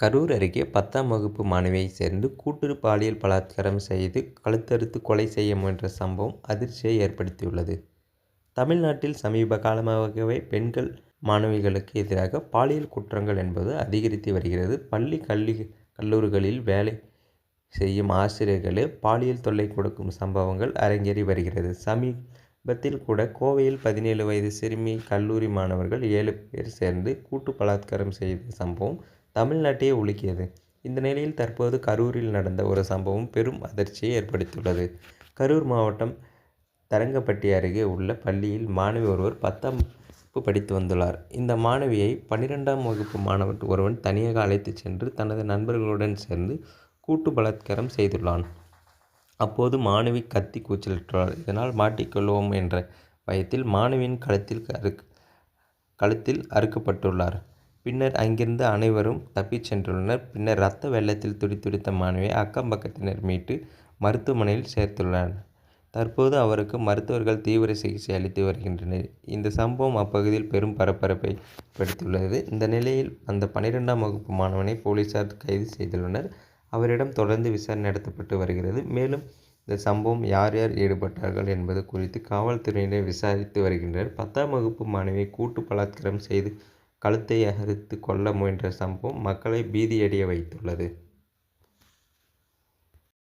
கரூர் அருகே பத்தாம் வகுப்பு மாணவியை சேர்ந்து கூட்டு பாலியல் பலாத்காரம் செய்து கழுத்தறுத்து கொலை செய்ய முயன்ற சம்பவம் அதிர்ச்சியை ஏற்படுத்தியுள்ளது. தமிழ்நாட்டில் சமீப காலமாகவே பெண்கள் மாணவிகளுக்கு எதிராக பாலியல் குற்றங்கள் என்பது அதிகரித்து வருகிறது. பள்ளி கல்வி கல்லூரிகளில் வேலை செய்யும் ஆசிரியர்களே பாலியல் தொல்லை கொடுக்கும் சம்பவங்கள் அரங்கேறி வருகிறது. சமீபத்தில் கூட கோவையில் பதினேழு வயது சிறுமி கல்லூரி மாணவர்கள் ஏழு பேர் சேர்ந்து கூட்டு பலாத்காரம் செய்த சம்பவம் தமிழ்நாட்டையே உலுக்கியது. இந்த நிலையில் தற்போது கரூரில் நடந்த ஒரு சம்பவம் பெரும் அதிர்ச்சியை ஏற்படுத்தியுள்ளது. கரூர் மாவட்டம் தரங்கப்பட்டி அருகே உள்ள பள்ளியில் மாணவி ஒருவர் பத்தாம் வகுப்பு படித்து வந்துள்ளார். இந்த மாணவியை பன்னிரெண்டாம் வகுப்பு மாணவன் ஒருவன் தனியாக அழைத்து சென்று தனது நண்பர்களுடன் சேர்ந்து கூட்டு பலாத்காரம் செய்துள்ளான். அப்போது மாணவி கத்தி கூச்சலிட்டுள்ளார். இதனால் மாட்டிக்கொள்வோம் என்ற பயத்தில் மாணவியின் கழுத்தில் அறுக்கப்பட்டுள்ளார். பின்னர் அங்கிருந்து அனைவரும் தப்பிச் சென்றுள்ளனர். பின்னர் இரத்த வெள்ளத்தில் துடிதுடித்த மாணவியை அக்கம் பக்கத்தினர் மீட்டு மருத்துவமனையில் சேர்த்துள்ளனர். தற்போது அவருக்கு மருத்துவர்கள் தீவிர சிகிச்சை அளித்து வருகின்றனர். இந்த சம்பவம் அப்பகுதியில் பெரும் பரபரப்பை ஏற்படுத்தியுள்ளது. இந்த நிலையில் அந்த பனிரெண்டாம் வகுப்பு மாணவனை போலீசார் கைது செய்துள்ளனர். அவரிடம் தொடர்ந்து விசாரணை நடத்தப்பட்டு வருகிறது. மேலும் இந்த சம்பவம் யார் யார் ஈடுபட்டார்கள் என்பது குறித்து காவல்துறையினர் விசாரித்து வருகின்றனர். பத்தாம் வகுப்பு மாணவியை கூட்டு பலாத்காரம் செய்து கழுத்தை அறுத்து கொல்ல முயன்ற சம்பவம் மக்களை பீதியடைய வைத்துள்ளது.